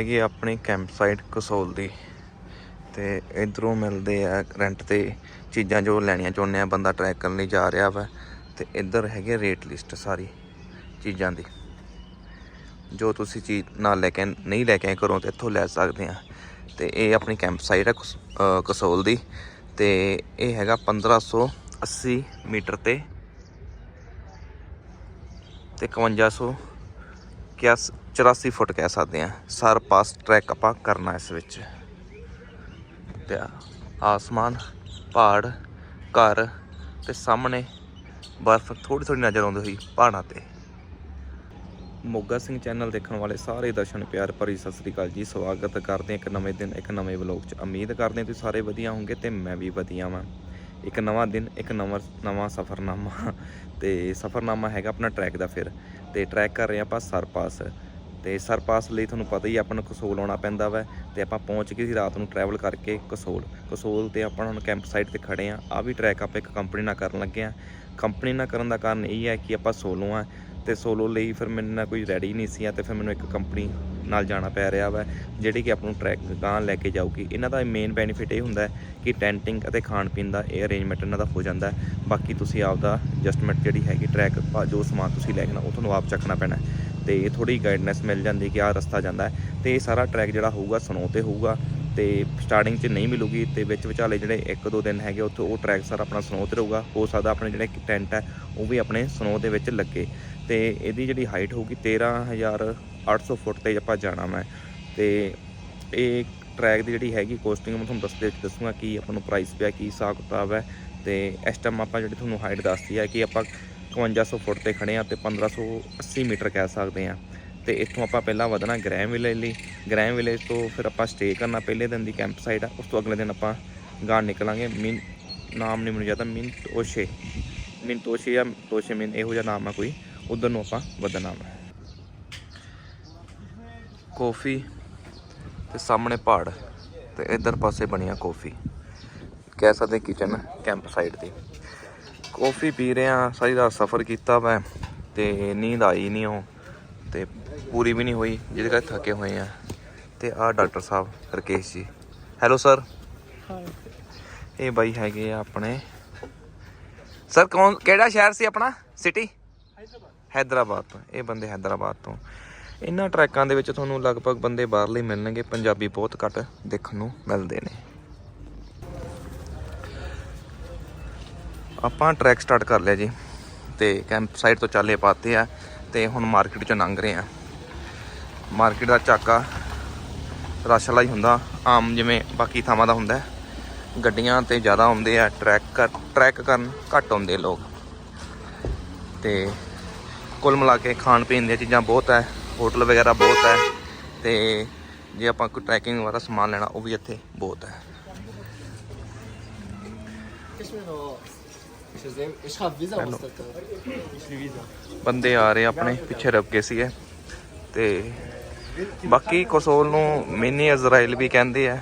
ਹੈਗੀ ਆਪਣੀ camp site Kasol ਦੀ ਤੇ ਇਧਰੋਂ ਮਿਲਦੇ ਆ ਰੈਂਟ ਤੇ ਚੀਜ਼ਾਂ ਜੋ ਲੈਣੀਆਂ ਚਾਹੁੰਦੇ ਆ, ਬੰਦਾ ਟਰੈਕ ਕਰਨ ਲਈ ਜਾ ਰਿਹਾ ਵਾ ਤੇ ਇੱਧਰ ਹੈਗੇ ਰੇਟ ਲਿਸਟ ਸਾਰੀ ਚੀਜ਼ਾਂ ਦੀ। ਜੋ ਤੁਸੀਂ ਚੀਜ਼ ਨਾਲ ਲੈ ਕੇ ਨਹੀਂ ਲੈ ਕੇ ਆਏ ਘਰੋਂ ਤੇ ਇੱਥੋਂ ਲੈ ਸਕਦੇ ਆ। ਤੇ ਇਹ ਆਪਣੀ ਕੈਂਪ ਸਾਈਟ ਹੈ ਕਸ- ਕਸੋਲ ਦੀ ਤੇ ਇਹ ਹੈਗਾ 1580 ਮੀਟਰ ਤੇ ਤੇ 5100 ਕਿਆ 84 ਫੁੱਟ ਕਹਿ ਸਕਦੇ ਆ ਸਰ ਪਾਸ ਟਰੈਕ ਆਪਾਂ ਕਰਨਾ ਇਸ ਵਿੱਚ। ਤੇ ਆਸਮਾਨ, ਪਹਾੜ, ਘਰ ਤੇ ਸਾਹਮਣੇ ਬਰਫ਼ ਥੋੜੀ ਥੋੜੀ ਨਜ਼ਰ ਆਉਂਦੀ ਹੋਈ ਪਹਾੜਾਂ ਤੇ। ਮੋਗਾ ਸਿੰਘ ਚੈਨਲ ਦੇਖਣ ਵਾਲੇ ਸਾਰੇ ਦਰਸ਼ਨ ਪਿਆਰ ਭਰੀ ਸਤਿ ਸ੍ਰੀ ਅਕਾਲ ਜੀ। ਸਵਾਗਤ ਕਰਦੇ ਇੱਕ ਨਵੇਂ ਦਿਨ, ਇੱਕ ਨਵੇਂ ਵਲੌਗ 'ਚ। ਉਮੀਦ ਕਰਦੇ ਤੁਸੀਂ ਸਾਰੇ ਵਧੀਆ ਹੋਵੋਗੇ ਤੇ ਮੈਂ ਵੀ ਵਧੀਆ ਵਾਂ। ਇੱਕ ਨਵਾਂ ਦਿਨ, ਇੱਕ ਨਵਾਂ ਨਵਾਂ ਸਫ਼ਰਨਾਮਾ। ਤੇ ਸਫ਼ਰਨਾਮਾ ਹੈਗਾ ਆਪਣਾ ਟਰੈਕ ਦਾ ਫਿਰ। ਤੇ ਟਰੈਕ ਕਰ ਰਹੇ ਹਾਂ ਆਪਾਂ ਸਰਪਾਸ ਤੇ ਸਰਪਾਸ ਲਈ ਤੁਹਾਨੂੰ ਪਤਾ ਹੀ ਆਪਾਂ ਨੂੰ ਕਸੋਲ ਆਉਣਾ ਪੈਂਦਾ ਵਾ ਤੇ ਆਪਾਂ ਪਹੁੰਚ ਗਏ ਸੀ ਰਾਤ ਨੂੰ ਟਰੈਵਲ ਕਰਕੇ ਕਸੋਲ ਕਸੋਲ ਤੇ ਆਪਾਂ ਹੁਣ ਕੈਂਪ ਸਾਈਟ ਤੇ ਖੜੇ ਆ ਆ ਵੀ ਟਰੈਕ ਆਪਾਂ ਇੱਕ ਕੰਪਨੀ ਨਾਲ ਕਰਨ ਲੱਗੇ ਆ ਕੰਪਨੀ ਨਾਲ ਕਰਨ ਦਾ ਕਾਰਨ ਇਹ ਹੈ ਕਿ ਆਪਾਂ ਸੋਲੋ ਆ ਤੇ ਸੋਲੋ ਲਈ ਫਿਰ ਮੈਨੂੰ ਨਾ ਕੋਈ ਰੈਡੀ ਨਹੀਂ ਸੀ ਆ ਤੇ ਫਿਰ ਮੈਨੂੰ ਇੱਕ ਕੰਪਨੀ ਨਾਲ ਜਾਣਾ ਪੈ ਰਿਹਾ ਵਾ, ਜਿਹੜੀ ਕਿ ਆਪ ਨੂੰ ਟਰੈਕ ਗਾਂ ਲੈ ਕੇ ਜਾਊਗੀ। ਇਹਨਾਂ ਦਾ ਮੇਨ ਬੈਨੀਫਿਟ ਇਹ ਹੁੰਦਾ ਕਿ ਟੈਂਟਿੰਗ ਅਤੇ ਖਾਣ ਪੀਣ ਦਾ ਇਹ ਅਰੇਂਜਮੈਂਟ ਇਹਨਾਂ ਦਾ ਹੋ ਜਾਂਦਾ। ਬਾਕੀ ਤੁਸੀਂ ਆਪਦਾ ਐਡਜਸਟਮੈਂਟ ਜਿਹੜੀ ਹੈਗੀ ਟਰੈਕ ਜੋ ਸਮਾਨ ਤੁਸੀਂ ਲੈ ਕੇ ਨਾ ਉਹ ਤੁਹਾਨੂੰ ਆਪ ਚੱਕਣਾ ਪੈਣਾ। ਹੈ। ਤੇ ਥੋੜੀ ਗਾਈਡਨੈਸ ਮਿਲ ਜਾਂਦੀ ਕਿ ਆਹ ਰਸਤਾ ਜਾਂਦਾ ਹੈ। ਤੇ ਇਹ ਸਾਰਾ ਟਰੈਕ ਜਿਹੜਾ ਹੋਊਗਾ, ਸਨੋ ਤੇ ਹੋਊਗਾ। ਤੇ ਸਟਾਰਟਿੰਗ 'ਚ ਨਹੀਂ ਮਿਲੂਗੀ ਤੇ ਵਿੱਚ ਵਿਚਾਲੇ ਜਿਹੜੇ ਇੱਕ ਦੋ ਦਿਨ ਹੈਗੇ, ਉੱਥੇ ਉਹ ਟਰੈਕ ਸਾਰਾ ਆਪਣਾ ਸਨੋ ਤੇ ਰਹੂਗਾ। ਹੋ ਸਕਦਾ ਆਪਣੇ ਜਿਹੜੇ ਟੈਂਟ ਹੈ, ਉਹ ਵੀ ਆਪਣੇ ਸਨੋ ਦੇ ਵਿੱਚ ਲੱਗੇ। ਤੇ ਇਹਦੀ ਜਿਹੜੀ ਹਾਈਟ ਹੋਊਗੀ 13800 ਫੁੱਟ ਤੇ ਆਪਾਂ ਜਾਣਾ ਮੈਂ। ਤੇ ਇਹ ਟਰੈਕ ਦੀ ਜਿਹੜੀ ਹੈਗੀ ਕੋਸਟਿੰਗ ਮੈਂ ਤੁਹਾਨੂੰ ਦੱਸਦੇ ਦੱਸੂਗਾ ਕੀ ਆਪਾਂ ਨੂੰ ਪ੍ਰਾਈਸ ਪਿਆ, ਕੀ ਹਿਸਾਬ ਕਿਤਾਬ ਹੈ। ਤੇ ਇਸ ਟਾਈਮ ਆਪਾਂ ਜਿਹੜੀ ਤੁਹਾਨੂੰ ਹਾਈਟ ਦੱਸਦੀ ਹੈ ਕਿ ਆਪਾਂ 5100 ਫੁੱਟ ਤੇ ਖੜੇ ਆ ਤੇ 1580 ਮੀਟਰ ਕਹਿ ਸਕਦੇ ਆ ਤੇ ਇੱਥੋਂ ਆਪਾਂ ਪਹਿਲਾਂ ਵਧਣਾ ਗ੍ਰੈਮ ਵਿਲੇਜ ਲਈ। ਗ੍ਰੈਮ ਵਿਲੇਜ ਤੋਂ ਫਿਰ ਆਪਾਂ ਸਟੇ ਕਰਨਾ ਪਹਿਲੇ ਦਿਨ ਦੀ ਕੈਂਪ ਸਾਈਟ ਆ, ਉਸ ਤੋਂ ਅਗਲੇ ਦਿਨ ਆਪਾਂ ਗਾਂ ਨਿਕਲਾਂਗੇ। ਮਿਨ ਨਾਮ ਨਹੀਂ ਮੈਨੂੰ ਯਾਦ ਮਿਨ ਤੋਸ਼ੇ ਮਿਨ ਤੋਸ਼ੇ ਜਾਂ ਤੋਸ਼ੇ ਮਿਨ ਇਹੋ ਜਿਹਾ ਨਾਮ ਆ ਕੋਈ। ਉਧਰ ਨੂੰ ਆਪਾਂ ਵਧਣਾ ਵਾ ਕਾਫੀ ਤੇ ਸਾਹਮਣੇ ਪਹਾੜ ਤੇ ਇਧਰ ਪਾਸੇ ਬਣੀਆ ਕਾਫੀ ਕਹਿ ਸਕਦੇ ਕਿਚਨ ਕੈਂਪ ਸਾਈਟ ਦੀ। ਕਾਫੀ ਪੀ ਰਹੇ ਆ ਸਾਰੀ ਰਾਤ ਸਫ਼ਰ ਕੀਤਾ ਵਾ ਤੇ ਨੀਂਦ ਆਈ ਨਹੀਂ ਉਹ ਤੇ ਪੂਰੀ ਵੀ ਨਹੀਂ ਹੋਈ ਜਿਹਦੇ ਕਰਕੇ ਥੱਕੇ ਹੋਏ ਆ ਤੇ ਆ ਡਾਕਟਰ ਸਾਹਿਬ ਰਕੇਸ਼ ਜੀ। ਹੈਲੋ ਸਰ ਇਹ ਬਾਈ ਹੈਗੇ ਆ ਆਪਣੇ। ਸਰ ਕੌਣ ਕਿਹੜਾ ਸ਼ਹਿਰ ਸੀ ਆਪਣਾ? ਸਿਟੀ ਹੈਦਰਾਬਾਦ ਤੋਂ। ਇਹ ਬੰਦੇ ਹੈਦਰਾਬਾਦ ਤੋਂ। ਇਹਨਾਂ ਟਰੈਕਾਂ ਦੇ ਵਿੱਚ ਤੁਹਾਨੂੰ ਲਗਭਗ ਬੰਦੇ ਬਾਹਰਲੇ ਮਿਲਣਗੇ, ਪੰਜਾਬੀ ਬਹੁਤ ਘੱਟ ਦੇਖਣ ਨੂੰ ਮਿਲਦੇ ਨੇ। ਆਪਾਂ ਟਰੈਕ ਸਟਾਰਟ ਕਰ ਲਿਆ ਜੀ, ਤੇ ਕੈਂਪ ਸਾਈਟ ਤੋਂ ਚਾਲੇ ਪਾਤੇ ਆ, ਤੇ ਹੁਣ ਮਾਰਕੀਟ ਚੋਂ ਲੰਘ ਰਹੇ ਆ। ਮਾਰਕੀਟ ਦਾ ਚਾਕਾ ਰਸ਼ ਵਾਲਾ ਹੀ ਹੁੰਦਾ, ਆਮ ਜਿਵੇਂ ਬਾਕੀ ਥਾਵਾਂ ਦਾ ਹੁੰਦਾ। ਗੱਡੀਆਂ ਤੇ ਜ਼ਿਆਦਾ ਆਉਂਦੇ ਆ ਟਰੈਕ ਕਰ ਟਰੈਕ ਕਰਨ ਘੱਟ ਆਉਂਦੇ ਲੋਕ। ਤੇ ਕੁੱਲ ਮਿਲਾ ਕੇ ਖਾਣ ਪੀਣ ਦੀਆਂ ਚੀਜ਼ਾਂ ਬਹੁਤ ਹੈ ਹੋਟਲ ਵਗੈਰਾ ਬਹੁਤ ਹੈ ਤੇ ਜੇ ਆਪਾਂ ਕੋਈ ਟਰੈਕਿੰਗ ਵਾਲਾ ਸਮਾਨ ਲੈਣਾ, ਉਹ ਵੀ ਇੱਥੇ ਬਹੁਤ ਹੈ। ਬੰਦੇ ਆ ਰਹੇ ਆਪਣੇ, ਪਿੱਛੇ ਰੁਕ ਗਏ ਸੀਗੇ। ਤੇ ਬਾਕੀ ਕਸੋਲ ਨੂੰ ਮਿਨੀ ਇਜ਼ਰਾਈਲ ਵੀ ਕਹਿੰਦੇ ਆ,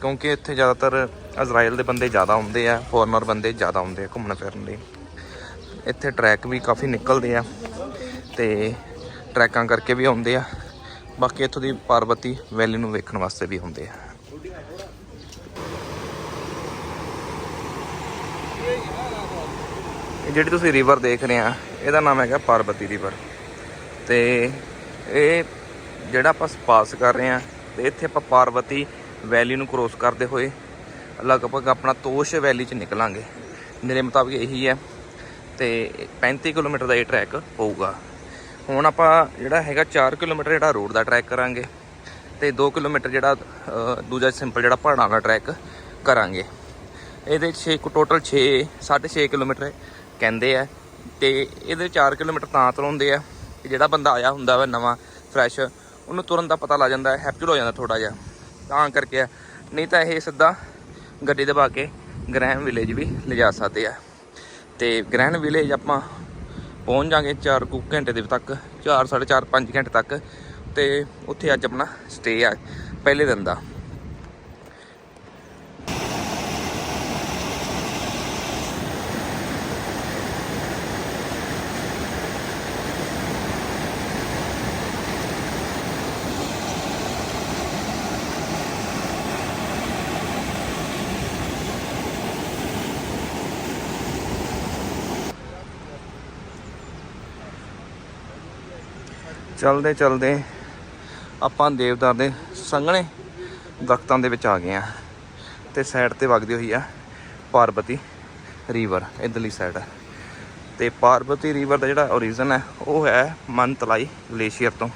ਕਿਉਂਕਿ ਇੱਥੇ ਜ਼ਿਆਦਾਤਰ ਇਜ਼ਰਾਈਲ ਦੇ ਬੰਦੇ ਜ਼ਿਆਦਾ ਆਉਂਦੇ ਆ ਫੋਰਨਰ ਬੰਦੇ ਜ਼ਿਆਦਾ ਆਉਂਦੇ ਆ ਘੁੰਮਣ ਫਿਰਨ ਲਈ। ਇੱਥੇ ਟਰੈਕ ਵੀ ਕਾਫੀ ਨਿਕਲਦੇ ਆ ਤੇ ਟਰੈਕਾਂ ਕਰਕੇ ਵੀ ਆਉਂਦੇ ਆ। ਬਾਕੀ ਇੱਥੋਂ ਦੀ ਪਾਰਬਤੀ ਵੈਲੀ ਨੂੰ ਵੇਖਣ ਵਾਸਤੇ ਵੀ ਆਉਂਦੇ ਆ। ਜਿਹੜੀ ਤੁਸੀਂ ਰਿਵਰ ਦੇਖ ਰਹੇ ਆ, ਇਹਦਾ ਨਾਮ ਹੈਗਾ ਪਾਰਬਤੀ ਰਿਵਰ ਤੇ ਇਹ ਜਿਹੜਾ ਆਪਾਂ ਪਾਸ ਕਰ ਰਹੇ ਆ, ਤੇ ਇੱਥੇ ਆਪਾਂ ਪਾਰਬਤੀ ਵੈਲੀ ਨੂੰ ਕ੍ਰੋਸ ਕਰਦੇ ਹੋਏ ਲਗਭਗ ਆਪਣਾ ਤੋਸ਼ ਵੈਲੀ ਚ ਨਿਕਲਾਂਗੇ। ਮੇਰੇ ਮੁਤਾਬਿਕ ਇਹੀ ਹੈ। ਤੇ 35 ਕਿਲੋਮੀਟਰ ਦਾ ਇਹ ਟਰੈਕ ਹੋਊਗਾ। ਹੁਣ ਆਪਾਂ ਜਿਹੜਾ ਹੈਗਾ 4 ਕਿਲੋਮੀਟਰ ਜਿਹੜਾ ਰੋਡ ਦਾ ਟਰੈਕ ਕਰਾਂਗੇ ਤੇ 2 ਕਿਲੋਮੀਟਰ ਜਿਹੜਾ ਦੂਜਾ ਸਿੰਪਲ ਜਿਹੜਾ ਪਹਾੜਾਂ ਦਾ ਟਰੈਕ ਕਰਾਂਗੇ। ਇਹਦੇ 6 ਟੋਟਲ 6 6.5 ਕਿਲੋਮੀਟਰ ਕਹਿੰਦੇ ਆ ਤੇ ਇਹਦੇ 4 ਕਿਲੋਮੀਟਰ ਤਾਂ ਤੁਰਾਉਂਦੇ ਆ। ਕਿ ਜਿਹੜਾ ਬੰਦਾ ਆਇਆ ਹੁੰਦਾ ਵਾ ਨਵਾਂ ਫਰੈਸ਼ ਉਹਨੂੰ ਤੁਰਨ ਦਾ ਪਤਾ ਲੱਗ ਜਾਂਦਾ ਹੈ ਹੈਪਚੁਲ ਹੋ ਜਾਂਦਾ ਥੋੜਾ ਜਿਹਾ। ਤਾਂ ਕਰਕੇ ਆ, ਨਹੀਂ ਤਾਂ ਇਹ ਸਿੱਧਾ ਗੱਡੀ ਦਬਾ ਕੇ ਗ੍ਰੈਂਡ ਵਿਲੇਜ ਵੀ ਲਿਜਾ ਸਕਦੇ ਆ। ਤੇ ਗ੍ਰੈਂਡ ਵਿਲੇਜ ਆਪਾਂ ਪਹੁੰਚ ਜਾਾਂਗੇ 4 ਕੁ ਘੰਟੇ ਦੇ ਤੱਕ 4 4.5 5 ਘੰਟੇ ਤੱਕ ਤੇ ਉੱਥੇ ਅੱਜ ਆਪਣਾ ਸਟੇ ਆ, ਪਹਿਲੇ ਦਿਨ ਦਾ। ਚਲਦੇ ਚਲਦੇ ਆਪਾਂ ਦੇਵਦਾਰ ਦੇ ਸੰਘਣੇ ਦਰਖਤਾਂ ਦੇ ਵਿੱਚ ਆ ਗਏ ਆ ਤੇ ਸਾਈਡ ਤੇ ਵਗਦੀ ਹੋਈ ਆ ਪਾਰਬਤੀ ਰਿਵਰ ਇਧਰਲੀ ਸਾਈਡ ਤੇ ਪਾਰਬਤੀ ਰੀਵਰ ਦਾ ਜਿਹੜਾ origin ਹੈ, ਉਹ ਹੈ ਮਨਤਲਾਈ ਗਲੇਸ਼ੀਅਰ ਤੋਂ।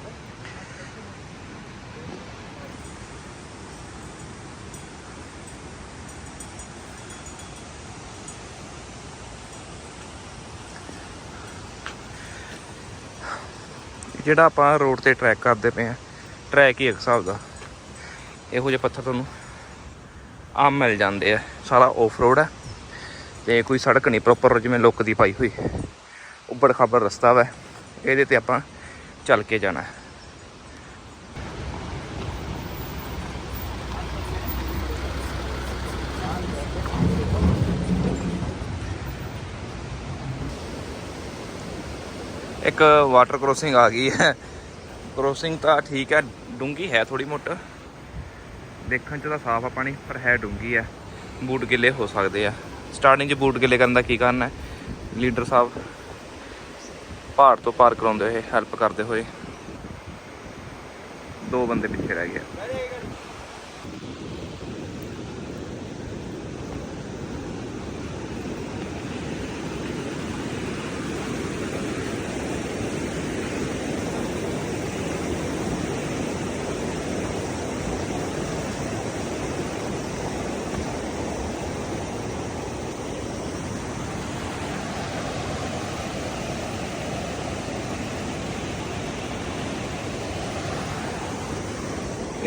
ਜਿਹੜਾ ਆਪਾਂ ਰੋਡ ਤੇ ਟਰੈਕ ਕਰਦੇ ਪਏ ਆ ਟਰੈਕ ਹੀ ਇੱਕ ਹਿਸਾਬ ਦਾ। ਇਹੋ ਜਿਹੇ ਪੱਥਰ ਤੁਹਾਨੂੰ ਆਮ ਮਿਲ ਜਾਂਦੇ ਆ। ਸਾਰਾ ਆਫ ਰੋਡ ਹੈ ਤੇ ਕੋਈ ਸੜਕ ਨਹੀਂ ਪ੍ਰੋਪਰ ਜਿਵੇਂ ਲੁੱਕ ਦੀ ਪਾਈ ਹੋਈ। ਉੱਬੜ ਖਾਬੜ ਰਸਤਾ ਵਾ। ਇਹਦੇ ਤੇ ਆਪਾਂ ਚੱਲ ਕੇ ਜਾਣਾ। ਹੈ। ਇੱਕ ਵਾਟਰ ਕ੍ਰੋਸਿੰਗ ਆ ਗਈ ਹੈ। ਕ੍ਰੋਸਿੰਗ ਤਾਂ ਠੀਕ ਹੈ ਡੂੰਗੀ ਹੈ ਥੋੜੀ ਮੋਟ। ਦੇਖਣ ਚ ਤਾਂ ਸਾਫ਼ ਆ ਪਾਣੀ, ਪਰ ਹੈ ਡੂੰਗੀ ਹੈ। ਬੂਟ ਗਿੱਲੇ ਹੋ ਸਕਦੇ ਆ। ਸਟਾਰਟਿੰਗ 'ਚ ਬੂਟ ਗਿੱਲੇ ਕਰਨ ਦਾ ਕੀ ਕਾਰਨ ਹੈ? ਲੀਡਰ ਸਾਹਿਬ ਪਹਾੜ ਤੋਂ ਪਾਰ ਕਰਾਉਂਦੇ ਹੋਏ ਹੈਲਪ ਕਰਦੇ ਹੋਏ ਦੋ ਬੰਦੇ ਪਿੱਛੇ ਰਹਿ ਗਏ।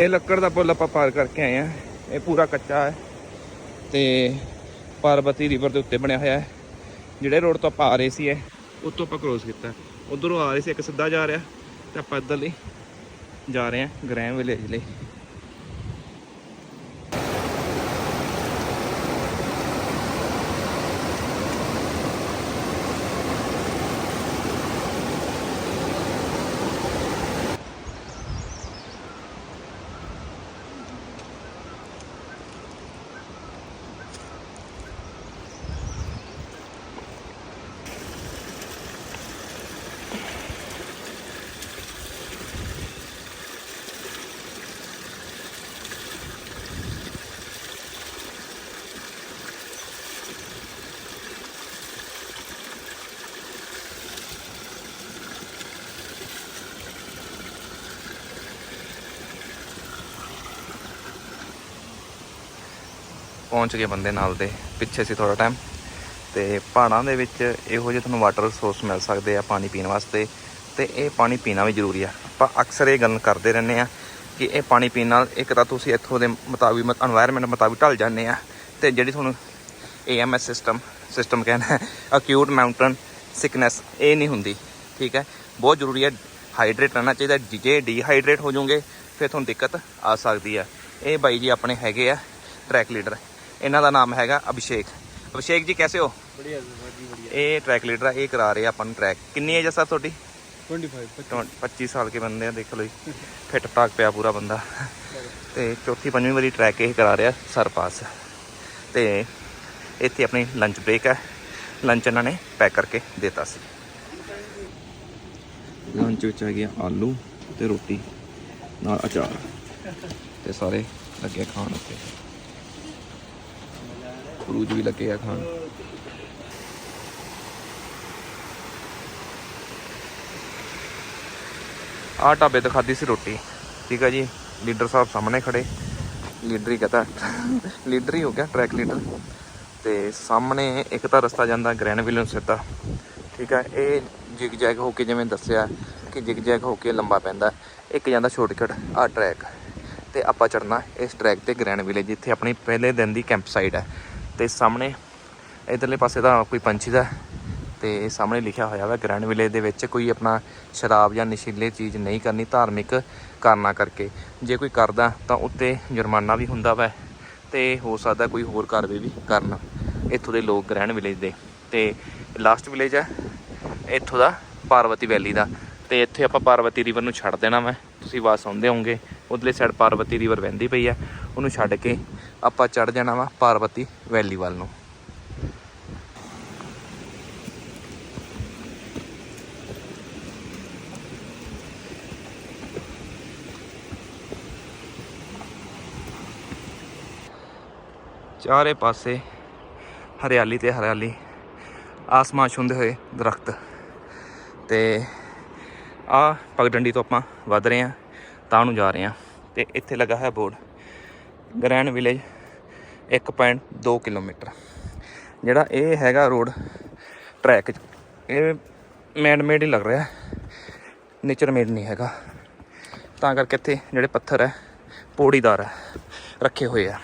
ਇਹ ਲੱਕੜ ਦਾ ਪੁੱਲ ਆਪਾਂ ਪਾਰ ਕਰਕੇ ਆਏ ਆ। ਇਹ ਪੂਰਾ ਕੱਚਾ ਹੈ ਤੇ ਪਾਰਬਤੀ ਰਿਵਰ ਦੇ ਉੱਤੇ ਬਣਿਆ ਹੋਇਆ ਹੈ। ਜਿਹੜੇ ਰੋਡ ਤੋਂ ਆਪਾਂ ਆ ਰਹੇ ਸੀ ਇਹ ਉੱਤੋਂ ਆਪਾਂ ਕ੍ਰੋਸ ਕੀਤਾ। ਉਧਰੋਂ ਆ ਰਹੇ ਸੀ, ਇੱਕ ਸਿੱਧਾ ਜਾ ਰਿਹਾ ਤੇ ਆਪਾਂ ਇੱਧਰ ਲਈ ਜਾ ਰਹੇ ਆ ਗ੍ਰੈਮ ਵਿਲੇਜ ਲਈ। ਪਹੁੰਚ ਗਏ ਬੰਦੇ ਨਾਲ ਦੇ, ਪਿੱਛੇ ਸੀ ਥੋੜਾ ਟਾਈਮ ਤੇ ਪਹਾੜਾਂ ਦੇ ਵਿੱਚ ਇਹੋ ਜਿਹੇ ਤੁਹਾਨੂੰ ਵਾਟਰ ਸੋਰਸ ਮਿਲ ਸਕਦੇ ਆ ਪਾਣੀ ਪੀਣ ਵਾਸਤੇ। ਤੇ ਇਹ ਪਾਣੀ ਪੀਣਾ ਵੀ ਜ਼ਰੂਰੀ ਆ। ਆਪਾਂ ਅਕਸਰ ਇਹ ਗੱਲ ਕਰਦੇ ਰਹਿੰਦੇ ਆ ਕਿ ਇਹ ਪਾਣੀ ਪੀਣ ਨਾਲ ਇੱਕ ਤਾਂ ਤੁਸੀਂ ਇੱਥੋਂ ਦੇ ਮੁਤਾਬਿਕ ਮਤ এনवायरमेंट ਮੁਤਾਬਿਕ ਢਲ ਜਾਂਦੇ ਆ। ਤੇ ਜਿਹੜੀ ਤੁਹਾਨੂੰ ਏਐਮਐਸ ਸਿਸਟਮ ਸਿਸਟਮ ਕਹਿੰਦਾ ਅਕਿਊਟ ਮਾਊਂਟਨ ਸਿਕਨੈਸ ਇਹ ਨਹੀਂ ਹੁੰਦੀ। ਠੀਕ ਹੈ? ਬਹੁਤ ਜ਼ਰੂਰੀ ਹੈ ਹਾਈਡਰੇਟ ਰਹਿਣਾ ਚਾਹੀਦਾ। ਜੇ ਡੀਹਾਈਡਰੇਟ ਹੋ ਜਾਓਗੇ, ਫਿਰ ਤੁਹਾਨੂੰ ਦਿੱਕਤ ਆ ਸਕਦੀ ਆ। ਇਹ ਬਾਈ ਜੀ ਆਪਣੇ ਹੈਗੇ ਆ ਟਰੈਕ ਲੀਡਰ ਇਹਨਾਂ ਦਾ ਨਾਮ ਹੈਗਾ ਅਭਿਸ਼ੇਕ। ਅਭਿਸ਼ੇਕ ਜੀ ਕੈਸੇ ਹੋ? ਬੜੀਆ ਜੀ ਇਹ ਟਰੈਕ ਲੀਡਰ ਆ ਇਹ ਕਰਾ ਰਹੇ ਆ ਆਪਾਂ ਨੂੰ ਟਰੈਕ ਕਿੰਨੀ ਏਜ ਆ ਸਰ ਤੁਹਾਡੀ? 25 25 ਸਾਲ ਕੇ ਬੰਦੇ ਆ ਦੇਖ ਲਓ ਜੀ। ਫਿੱਟ ਟਾਕ ਪਿਆ ਪੂਰਾ ਬੰਦਾ। ਤੇ ਚੌਥੀ ਪੰਜਵੀਂ ਵਾਰੀ ਟਰੈਕ ਇਹ ਕਰਾ ਰਿਹਾ ਸਰਪਾਸ ਤੇ ਇੱਥੇ ਆਪਣੀ ਲੰਚ ਬ੍ਰੇਕ ਹੈ ਲੰਚ ਇਹਨਾਂ ਨੇ ਪੈਕ ਕਰਕੇ ਦਿੱਤਾ ਸੀ। ਲੰਚ ਵਿੱਚ ਆ ਗਿਆ ਆਲੂ ਤੇ ਰੋਟੀ ਨਾਲ ਅਚਾਰ। ਤੇ ਸਾਰੇ ਲੱਗੇ ਖਾਣ ਉੱਤੇ। ਫਰੂਜ ਵੀ ਲੱਗੇ ਆ ਖਾਣ। ਆਹ ਢਾਬੇ ਤੋਂ ਖਾਧੀ ਸੀ ਰੋਟੀ। ਠੀਕ ਹੈ ਜੀ, ਲੀਡਰ ਸਾਹਿਬ ਸਾਹਮਣੇ ਖੜੇ। ਲੀਡਰ ਹੀ ਕਹਤਾ, ਲੀਡਰ ਹੀ ਹੋ ਗਿਆ ਟਰੈਕ ਲੀਡਰ ਤੇ ਸਾਹਮਣੇ ਇੱਕ ਤਾਂ ਰਸਤਾ ਜਾਂਦਾ ਗ੍ਰੈਨਵਿਲ ਨੂੰ ਸਿੱਧਾ। ਠੀਕ ਹੈ ਇਹ ਜਿਗ ਜੈਗ ਹੋ ਕੇ ਜਿਵੇਂ ਦੱਸਿਆ ਕਿ ਜਿਗ ਜੈਗ ਹੋ ਕੇ ਲੰਬਾ ਪੈਂਦਾ। ਇੱਕ ਜਾਂਦਾ ਸ਼ਾਰਟਕਟ ਆਹ ਟਰੈਕ ਤੇ ਆਪਾਂ ਚੜਨਾ ਇਸ ਟਰੈਕ ਤੇ ਗ੍ਰੈਂਡ ਵਿਲੇਜ ਜਿੱਥੇ ਆਪਣੀ ਪਹਿਲੇ ਦਿਨ ਦੀ ਕੈਂਪ ਸਾਈਟ ਹੈ। ਤੇ ਸਾਹਮਣੇ ਇਧਰਲੇ ਪਾਸੇ ਦਾ ਕੋਈ ਪੰਛੀ ਦਾ ਤੇ ਸਾਹਮਣੇ ਲਿਖਿਆ ਹੋਇਆ ਵਾ ਗ੍ਰੈਂਡ ਵਿਲੇਜ ਦੇ ਵਿੱਚ ਕੋਈ ਆਪਣਾ ਸ਼ਰਾਬ ਜਾਂ ਨਸ਼ੀਲੇ ਚੀਜ਼ ਨਹੀਂ ਕਰਨੀ ਧਾਰਮਿਕ ਕਾਰਨਾਂ ਕਰਕੇ। ਜੇ ਕੋਈ ਕਰਦਾ ਤਾਂ ਉੱਤੇ ਜੁਰਮਾਨਾ ਵੀ ਹੁੰਦਾ ਵਾ ਤੇ ਹੋ ਸਕਦਾ ਕੋਈ ਹੋਰ ਕਾਰਵਾਈ ਵੀ ਕਰਨ। ਇੱਥੋਂ ਦੇ ਲੋਕ ਗ੍ਰੈਂਡ ਵਿਲੇਜ ਦੇ। ਤੇ ਲਾਸਟ ਵਿਲੇਜ ਹੈ ਇੱਥੋਂ ਦਾ ਪਾਰਵਤੀ ਵੈਲੀ ਦਾ। ਤੇ ਇੱਥੇ ਆਪਾਂ ਪਾਰਵਤੀ ਰਿਵਰ ਨੂੰ ਛੱਡ ਦੇਣਾ ਵਾ। ਤੁਸੀਂ ਆਵਾਜ਼ ਆਉਂਦੇ ਹੋਵੋਗੇ, ਉਧਰਲੇ ਸਾਈਡ ਪਾਰਵਤੀ ਰਿਵਰ ਵਹਿੰਦੀ ਪਈ ਆ, ਉਹਨੂੰ ਛੱਡ ਕੇ ਆਪਾਂ ਚੜ ਜਾਣਾ ਵਾ ਪਾਰਵਤੀ ਵੈਲੀ ਵੱਲ ਨੂੰ। ਚਾਰੇ ਪਾਸੇ ਹਰਿਆਲੀ ਤੇ ਹਰਿਆਲੀ, ਆਸਮਾਨ ਛੁੰਦੇ ਹੋਏ ਦਰਖਤ ਤੇ ਆ ਪਗਡੰਡੀ ਤੋਂ ਆਪਾਂ ਵੱਧ ਰਹੇ ਆ ਤਾਂ ਨੂੰ ਜਾ ਰਹੇ ਆ ਤੇ ਇੱਥੇ ਲੱਗਾ ਹੈ ਬੋਰਡ। Grand village 1.2 kilometre. ਜਿਹੜਾ ਇਹ ਹੈਗਾ ਰੋਡ ਟਰੈਕ ਇਹ ਮੈਨ ਮੇਡ ਹੀ ਲੱਗ ਰਿਹਾ। ਨੇਚਰ ਮੇਡ ਨਹੀਂ ਹੈਗਾ। ਤਾਂ ਕਰਕੇ ਇੱਥੇ ਜਿਹੜੇ ਪੱਥਰ ਹੈ, ਪੌੜੀਦਾਰ ਹੈ, ਰੱਖੇ ਹੋਏ ਆ।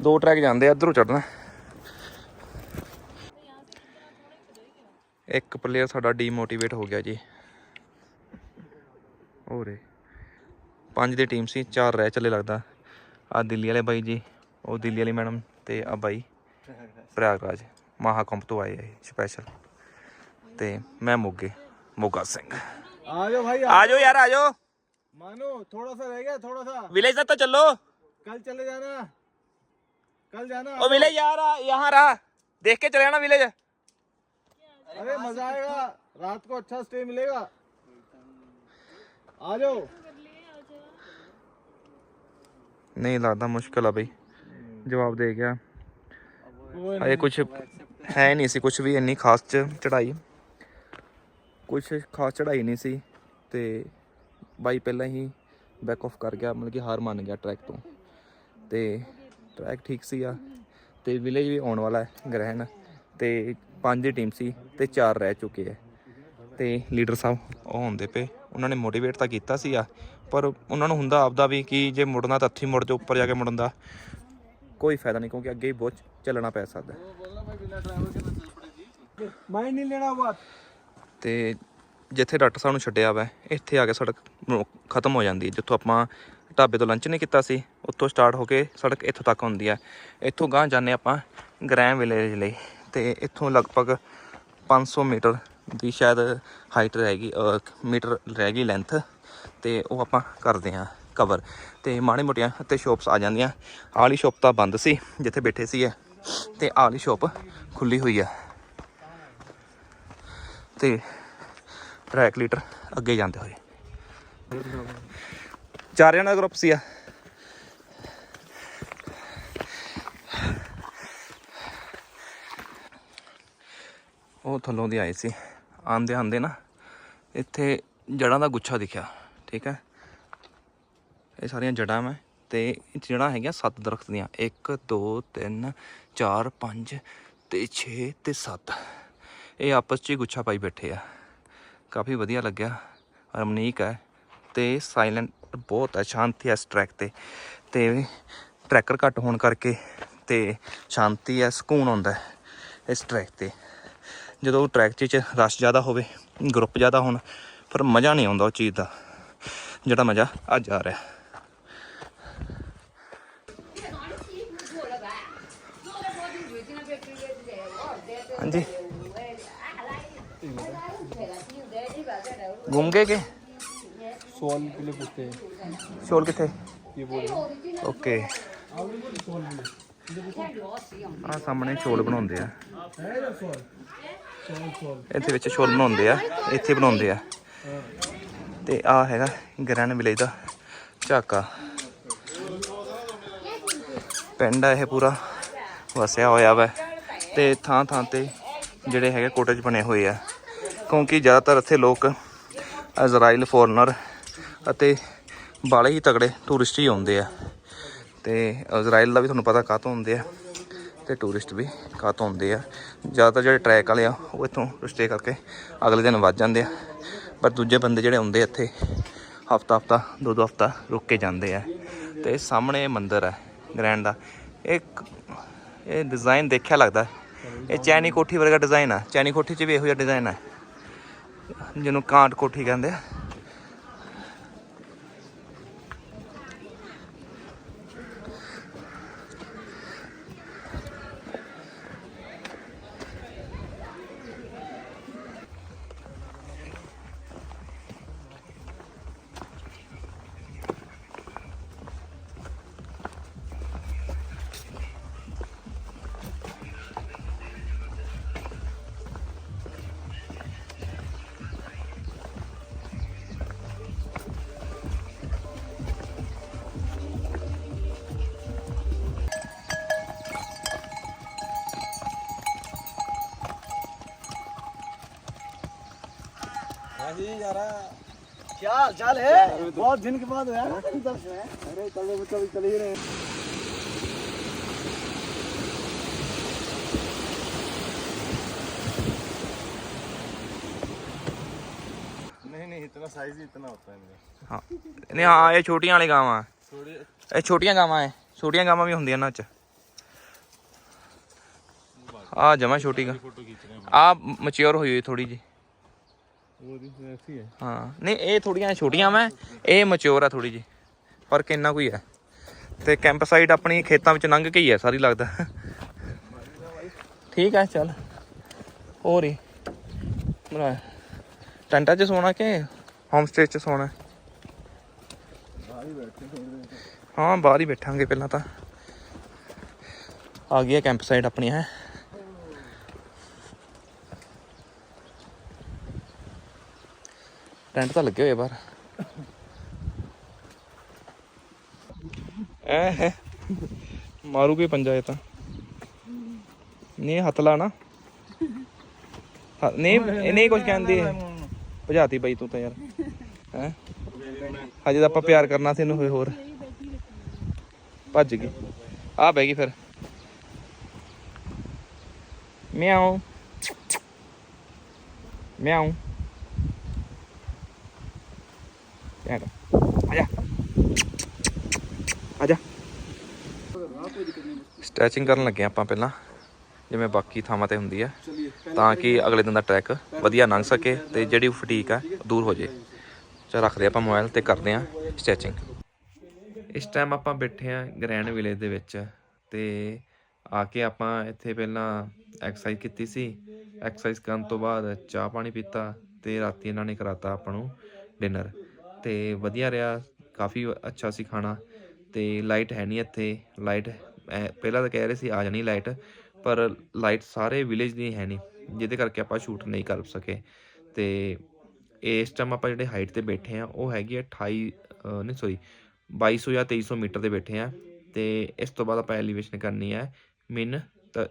ਦੋ ਟਰੈਕ ਜਾਂਦੇ ਆ, ਇਧਰੋਂ ਚੜਨਾ ਇੱਕ ਪਲੇਅਰ ਸਾਡਾ ਡੀਮੋਟੀਵੇਟ ਹੋ ਗਿਆ ਜੀ। ਹੋਰੇ ਪੰਜ ਦੀ ਟੀਮ ਸੀ ਚਾਰ ਰਹਿ ਚੱਲੇ ਲੱਗਦਾ ਆ ਦਿੱਲੀ ਵਾਲੇ ਬਾਈ ਜੀ ਉਹ ਦਿੱਲੀ ਵਾਲੀ ਮੈਡਮ ਤੇ ਆ ਬਾਈ ਪ੍ਰਯਾਗਰਾਜ ਮਹਾਕੰਪ ਤੋਂ ਆਏ ਆ ਸਪੈਸ਼ਲ ਤੇ ਮੈਂ ਮੋਗੇ ਮੋਗਾ ਸਿੰਘ आ जाओ भाई ਆ ਜਾਓ ਯਾਰ ਆ ਜਾਓ मानो थोड़ा सा रह गया थोड़ा सा ਵਿਲੇਜ ਤੱਕ ਤਾਂ ਚੱਲੋ कल चले जाना कल जाना ਉਹ ਵਿਲੇਜ ਯਾਰ ਆ ਯਹਾਂ ਰਾ ਦੇਖ ਕੇ ਚਲੇ ਜਾਣਾ ਵਿਲੇਜ अरे मजा आएगा रात को अच्छा स्टे मिलेगा आ जाओ ਨਹੀਂ ਲੱਗਦਾ ਮੁਸ਼ਕਲ ਆ ਬਈ। ਜਵਾਬ ਦੇ ਗਿਆ। ਅਜੇ ਕੁਝ ਹੈ ਨਹੀਂ ਸੀ ਕੁਝ ਵੀ ਇੰਨੀ ਖਾਸ ਚ ਚੜਾਈ ਕੁਝ ਖਾਸ ਚੜਾਈ ਨਹੀਂ ਸੀ ਤੇ ਬਾਈ ਪਹਿਲਾਂ ਹੀ ਬੈਕ ਆਫ ਕਰ ਗਿਆ ਮਤਲਬ ਕਿ ਹਾਰ ਮੰਨ ਗਿਆ ਟਰੈਕ ਤੋਂ। ਤੇ ਟਰੈਕ ਠੀਕ ਸੀ ਆ। ਤੇ ਵਿਲੇਜ ਵੀ ਆਉਣ ਵਾਲਾ ਹੈ ਗ੍ਰਹਿਣ। ਤੇ ਪੰਜ ਦੀ ਟੀਮ ਸੀ ਤੇ ਚਾਰ ਰਹਿ ਚੁੱਕੇ ਹੈ ਤੇ ਲੀਡਰ ਸਾਹਿਬ ਉਹ ਹੁੰਦੇ ਪਏ। ਉਹਨਾਂ ਨੇ ਮੋਟੀਵੇਟ ਤਾਂ ਕੀਤਾ ਸੀ ਆ। ਪਰ ਉਹਨਾਂ ਨੂੰ ਹੁੰਦਾ ਆਪਦਾ ਵੀ ਕਿ ਜੇ ਮੁੜਨਾ ਤਾਂ ਅੱਥੀ ਮੁੜ ਤੇ ਉੱਪਰ ਜਾ ਕੇ ਮੁੜਨ ਦਾ। ਕੋਈ ਫਾਇਦਾ ਨਹੀਂ ਕਿਉਂਕਿ ਅੱਗੇ ਹੀ ਬਹੁਤ ਚੱਲਣਾ ਪੈ ਸਕਦਾ ਮੈਂ ਤੇ ਜਿੱਥੇ ਡਾਕਟਰ ਸਾਹਿਬ ਨੂੰ ਛੱਡਿਆ ਵਾ ਇੱਥੇ ਆ ਕੇ ਸੜਕ ਖਤਮ ਹੋ ਜਾਂਦੀ ਹੈ। ਜਿੱਥੋਂ ਆਪਾਂ ਢਾਬੇ ਤੋਂ ਲੰਚ ਨਹੀਂ ਕੀਤਾ ਸੀ ਉੱਥੋਂ ਸਟਾਰਟ ਹੋ ਕੇ ਸੜਕ ਇੱਥੋਂ ਤੱਕ ਹੁੰਦੀ ਹੈ। ਇੱਥੋਂ ਗਾਂ ਜਾਂਦੇ ਆਪਾਂ ਗ੍ਰੈਮ ਵਿਲੇਜ ਲਈ। ਤੇ ਇੱਥੋਂ ਲਗਭਗ 500 ਮੀਟਰ ਦੀ ਸ਼ਾਇਦ ਹਾਈਟ ਰਹਿ ਗਈ ਮੀਟਰ ਰਹਿ ਗਈ ਲੈਂਥ ਤੇ ਉਹ ਆਪਾਂ ਕਰਦੇ ਹਾਂ ਕਵਰ ਤੇ ਮਾੜੇ ਮੋਟੀਆਂ ਤੇ ਸ਼ੋਪਸ ਆ ਜਾਂਦੀਆਂ। ਆਹ ਵਾਲੀ ਸ਼ੋਪ ਤਾਂ ਬੰਦ ਸੀ, ਜਿੱਥੇ ਬੈਠੇ ਸੀ ਤੇ ਆਲੀ ਵਾਲੀ ਸ਼ੋਪ ਖੁੱਲੀ ਹੋਈ ਆ। ਤੇ ਟਰੈਕ ਲੀਟਰ ਅੱਗੇ ਜਾਂਦੇ ਹੋਏ। ਚਾਰ ਜਣਾ ਦਾ ਗਰੁੱਪ ਸੀ ਆ। ਉਹ ਥੱਲੋਂ ਦੀ ਆਏ ਸੀ। ਆਂਦੇ ਆਂਦੇ ਨਾ ਇੱਥੇ ਜੜਾਂ ਦਾ ਗੁੱਛਾ ਦਿਖਿਆ। ਠੀਕ ਹੈ। ਇਹ ਸਾਰੀਆਂ ਜੜਾਂ ਮੈਂ ਤੇ ਇਹ ਜੜਾਂ ਹੈਗੀਆਂ ਸੱਤ ਦਰਖਤ ਦੀਆਂ। 1 2 3 4 5 ਤੇ 6 ਤੇ 7 ਇਹ ਆਪਸ 'ਚ ਹੀ ਗੁੱਛਾ ਪਾਈ ਬੈਠੇ ਆ। ਕਾਫੀ ਵਧੀਆ ਲੱਗਿਆ। ਰਮਨੀਕ ਹੈ ਤੇ ਸਾਇਲੈਂਟ ਬਹੁਤ ਹੈ, ਸ਼ਾਂਤੀ ਹੈ ਇਸ ਟਰੈਕ ਤੇ। ਤੇ ਟਰੈਕਰ ਘੱਟ ਹੋਣ ਕਰਕੇ ਤੇ ਸ਼ਾਂਤੀ ਹੈ, ਸਕੂਨ ਆਉਂਦਾ ਇਸ ਟਰੈਕ ਤੇ। ਜਦੋਂ ਟਰੈਕ 'ਚ ਰਸ਼ ਜ਼ਿਆਦਾ ਹੋਵੇ ਗਰੁੱਪ ਜ਼ਿਆਦਾ ਹੋਣ ਪਰ ਮਜ਼ਾ ਨਹੀਂ ਆਉਂਦਾ ਉਹ ਚੀਜ਼ ਦਾ। ਜਿਹੜਾ ਮਜ਼ਾ ਅੱਜ ਆ ਰਿਹਾ ਹਾਂਜੀ घूम गए के सोल के लिए पूछते हैं शोल किथे ये बोल ਓਕੇ ਆ ਸਾਹਮਣੇ ਛੋਲ ਬਣਾਉਂਦੇ ਆ सोल सोल सोल ਇੱਥੇ ਵਿੱਚ ਛੋਲ ਬਣਾਉਂਦੇ ਆ ਇੱਥੇ ਬਣਾਉਂਦੇ ਆ ਤੇ ਆ ਹੈਗਾ ਗ੍ਰੈਂਡ ਵਿਲੇਜ ਦਾ ਝਾਕਾ। ਪਿੰਡ ਆ ਇਹ ਪੂਰਾ, ਵਸਿਆ ਹੋਇਆ ਵਾ। ਤੇ ਥਾਂ ਥਾਂ ਤੇ ਜਿਹੜੇ ਹੈਗੇ ਕੋਟੇਜ ਬਣੇ ਹੋਏ ਆ। ਕਿਉਂਕਿ ਜ਼ਿਆਦਾਤਰ ਇੱਥੇ ਲੋਕ ਇਜ਼ਰਾਈਲ ਫੋਰਨਰ ਅਤੇ ਬਾਲੇ ਹੀ ਤਗੜੇ ਟੂਰਿਸਟ ਹੀ ਆਉਂਦੇ ਆ। ਤੇ ਇਜ਼ਰਾਈਲ ਦਾ ਵੀ ਤੁਹਾਨੂੰ ਪਤਾ ਕਾਹਤੋਂ ਹੁੰਦੇ ਆ ਤੇ ਟੂਰਿਸਟ ਵੀ ਕਾਹਤੋਂ ਆਉਂਦੇ ਆ। ਜ਼ਿਆਦਾਤਰ ਜਿਹੜੇ ਟਰੈਕ ਵਾਲੇ ਆ, ਉਹ ਇੱਥੋਂ ਸਟੇ ਕਰਕੇ ਅਗਲੇ ਦਿਨ ਵੱਜ ਜਾਂਦੇ ਆ। ਪਰ ਦੂਜੇ ਬੰਦੇ ਜਿਹੜੇ ਆਉਂਦੇ ਇੱਥੇ, ਹਫਤਾ ਹਫਤਾ, ਦੋ ਦੋ ਹਫਤਾ ਰੁਕ ਕੇ ਜਾਂਦੇ ਆ। ਤੇ ਸਾਹਮਣੇ ਮੰਦਿਰ ਹੈ ਗ੍ਰੈਂਡ ਦਾ ਇੱਕ, ਇਹ ਡਿਜ਼ਾਈਨ ਦੇਖਿਆ ਲੱਗਦਾ। ਇਹ ਚੈਨੀ ਕੋਠੀ ਵਰਗਾ ਡਿਜ਼ਾਈਨ ਆ। ਚੈਨੀ ਕੋਠੀ 'ਚ ਵੀ ਇਹੋ ਜਿਹਾ ਡਿਜ਼ਾਈਨ ਆ। ਜਿਹਨੂੰ ਕਾਂਟ ਕੋਠੀ ਕਹਿੰਦੇ ਆ। हाल चाल है बहुत दिन के बाद हुआ दर्शन है अरे चलो बच्चा भी चले ही रहे नहीं नहीं इतना साइज ही इतना होता है इनका ਹਾਂ ਨਹੀਂ ਹਾਂ ਇਹ ਛੋਟੀਆਂ ਵਾਲੀ ਗਾਵਾਂ थोड़ी ਇਹ ਛੋਟੀਆਂ ਗਾਵਾਂ ਐ ਛੋਟੀਆਂ ਗਾਵਾਂ ਵੀ ਹੁੰਦੀਆਂ ਇਹਨਾਂ ਚ ਆ ਜਮਾ ਛੋਟੀ ਗਾ फोटो खींच रहे हैं ਆ ਮੈਚੁਰ ਹੋਈ ਹੋਈ ਥੋੜੀ ਜੀ वो भी ऐसी है ਹਾਂ। ਨਹੀਂ, ਇਹ ਥੋੜੀਆਂ ਛੋਟੀਆਂ ਮੈਂ ਇਹ ਮੈਚੁਰ ਆ ਥੋੜੀ ਜੀ ਪਰ ਕਿੰਨਾ ਕੋਈ ਹੈ। ਤੇ ਕੈਂਪ ਸਾਈਟ ਆਪਣੀ ਖੇਤਾਂ ਵਿੱਚ ਲੰਘ ਕੇ ਹੀ ਹੈ, ਸਾਰੀ ਲੱਗਦਾ। ਠੀਕ ਹੈ, ਚੱਲ। ਹੋਰ ਹੀ ਬਣਾ। ਟੈਂਟਾਂ 'ਚ ਸੋਣਾ ਕਿ ਹੋਮ ਸਟੇ 'ਚ ਸੋਣਾ? ਹਾਂ, ਬਾਹਰ ਹੀ ਬੈਠਾਂਗੇ ਪਹਿਲਾਂ ਤਾਂ। ਆ ਗਈ ਹੈ ਕੈਂਪ ਸਾਈਟ ਆਪਣੀ, ਹੈ। ਟੈਂਟ ਤਾਂ ਲੱਗੇ ਹੋਏ ਬਾਹਰ। ਐ ਹੈ ਮਾਰੂ ਕੋਈ ਪੰਜਾ ਇਹ ਤਾਂ ਨਹੀਂ, ਹੱਥ ਲਾ ਨਾ। ਹ- ਨਹੀਂ ਇਹ ਨਹੀਂ ਕੁਝ ਕਹਿੰਦੀ। ਭਜਾਤੀ ਬਾਈ ਤੂੰ ਤਾਂ ਯਾਰ। ਹੈ? ਹਜੇ ਤਾਂ ਆਪਾਂ ਪਿਆਰ ਕਰਨਾ ਸੀ ਇਹਨੂੰ, ਹੋਏ ਹੋਰ। ਭੱਜ ਗਈ। ਆ ਬਹਿ ਗਈ ਫਿਰ। ਮਿਆਉ। ਮਿਆਉ। ਆ ਜਾ ਆ ਜਾ ਸਟ੍ਰੈਚਿੰਗ ਕਰਨ ਲੱਗੇ ਆਪਾਂ ਪਹਿਲਾਂ। ਜਿਵੇਂ ਬਾਕੀ ਥਾਵਾਂ ਤੇ ਹੁੰਦੀ ਹੈ ਤਾਂ ਕਿ ਅਗਲੇ ਦਿਨ ਦਾ ਟਰੈਕ ਵਧੀਆ ਲੰਘ ਸਕੇ ਤੇ ਜਿਹੜੀ ਫਟੀਕ ਆ, ਦੂਰ ਹੋ ਜੇ। ਚਲ ਰੱਖਦੇ ਆਪਾਂ ਮੋਬਾਈਲ ਤੇ ਕਰਦੇ ਆ ਸਟ੍ਰੈਚਿੰਗ ਇਸ ਟਾਈਮ ਆਪਾਂ ਬੈਠੇ ਆ ਗ੍ਰੈਂਡ ਵਿਲੇਜ ਦੇ ਵਿੱਚ ਤੇ ਆ ਕੇ ਆਪਾਂ ਇੱਥੇ ਪਹਿਲਾਂ ਐਕਸਰਸਾਈਜ਼ ਕੀਤੀ ਸੀ। ਐਕਸਰਸਾਈਜ਼ ਕਰਨ ਤੋਂ ਬਾਅਦ ਚਾਹ ਪਾਣੀ ਪੀਤਾ ਤੇ ਰਾਤੀ ਇਹਨਾਂ ਨੇ ਕਰਾਤਾ ਆਪਾਂ ਨੂੰ ਡਿਨਰ ਤੇ ਵਧੀਆ ਰਿਹਾ ਕਾਫੀ ਅੱਛਾ ਸੀ ਖਾਣਾ ਤੇ ਲਾਈਟ ਹੈ ਨਹੀਂ ਇੱਥੇ ਲਾਈਟ ਪਹਿਲਾਂ ਤਾਂ ਕਹਿ ਰਹੇ ਸੀ ਆ ਜਾਣੀ ਲਾਈਟ ਪਰ ਲਾਈਟ ਸਾਰੇ ਵਿਲੇਜ ਦੀ ਹੈ ਨਹੀਂ ਜਿਹਦੇ ਕਰਕੇ ਆਪਾਂ ਸ਼ੂਟ ਨਹੀਂ ਕਰ ਸਕੇ ਤੇ ਇਸ ਟਾਈਮ ਆਪਾਂ ਜਿਹੜੇ ਹਾਈਟ ਤੇ ਬੈਠੇ ਆ ਉਹ ਹੈਗੀ ਆ 28 ਅਹ ਨਹੀਂ ਸੌਰੀ 2200 ਜਾਂ 2300 ਮੀਟਰ ਤੇ ਬੈਠੇ ਆ ਤੇ ਇਸ ਤੋਂ ਬਾਅਦ ਆਪਾਂ ਐਲੀਵੇਸ਼ਨ ਕਰਨੀ ਹੈ ਮਿਨ ਤ-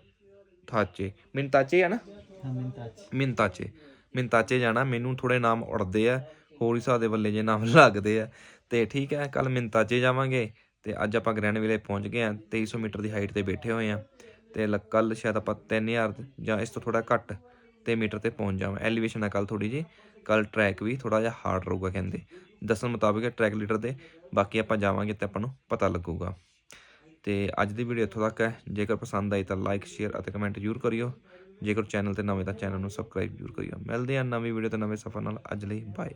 ਥਾਚੇ ਮਿੰਤਾਚੇ ਆ ਨਾ ਮਿੰਤਾਚੇ ਮਿੰਤਾਚੇ ਜਾਣਾ ਮੈਨੂੰ ਥੋੜੇ ਨਾਮ ਉੜਦੇ ਆ ਹੋਰ ਹਿਸਾਬ ਦੇ ਬੱਲੇ ਜੇ ਨਾਮ ਲੱਗਦੇ ਆ। ਤੇ ਠੀਕ ਹੈ ਕੱਲ ਮਿੰਤਾਚੇ ਜਾਵਾਂਗੇ। ਤੇ ਅੱਜ ਆਪਾਂ ਗ੍ਰੈਂਡ ਵਿਲੇ ਪਹੁੰਚ ਗਏ ਆ 2300 ਮੀਟਰ ਦੀ ਹਾਈਟ ਤੇ ਬੈਠੇ ਹੋਏ ਆ ਤੇ ਕੱਲ ਸ਼ਾਇਦ ਆਪਾਂ 3000 ਜਾਂ ਇਸ ਤੋਂ ਥੋੜਾ ਘੱਟ ਤੇ ਮੀਟਰ ਤੇ ਪਹੁੰਚ ਜਾਵਾਂ। ਐਲੀਵੇਸ਼ਨ ਆ ਕੱਲ ਥੋੜੀ ਜੀ ਕੱਲ ਟਰੈਕ ਵੀ ਥੋੜਾ ਜਿਹਾ ਹਾਰਡ ਰਹੂਗਾ ਕਹਿੰਦੇ। ਦੱਸਣ ਮੁਤਾਬਕ ਟਰੈਕ ਲੀਡਰ ਦੇ। ਬਾਕੀ ਆਪਾਂ ਜਾਵਾਂਗੇ ਤੇ ਆਪਾਂ ਨੂੰ ਪਤਾ ਲੱਗੂਗਾ। ਤੇ ਅੱਜ ਦੀ ਵੀਡੀਓ ਇੱਥੋਂ ਤੱਕ ਹੈ। ਜੇਕਰ ਪਸੰਦ ਆਈ ਤਾਂ ਲਾਈਕ ਸ਼ੇਅਰ ਅਤੇ ਕਮੈਂਟ ਜ਼ਰੂਰ ਕਰਿਓ। ਜੇਕਰ ਚੈਨਲ ਤੇ ਨਵੇਂ ਤਾਂ ਚੈਨਲ ਨੂੰ ਸਬਸਕ੍ਰਾਈਬ ਜ਼ਰੂਰ ਕਰਿਓ। ਮਿਲਦੇ ਹਾਂ ਨਵੀਂ ਵੀਡੀਓ ਤੇ ਨਵੇਂ ਸਫ਼ਰ ਨਾਲ। ਅੱਜ ਲਈ ਬਾਏ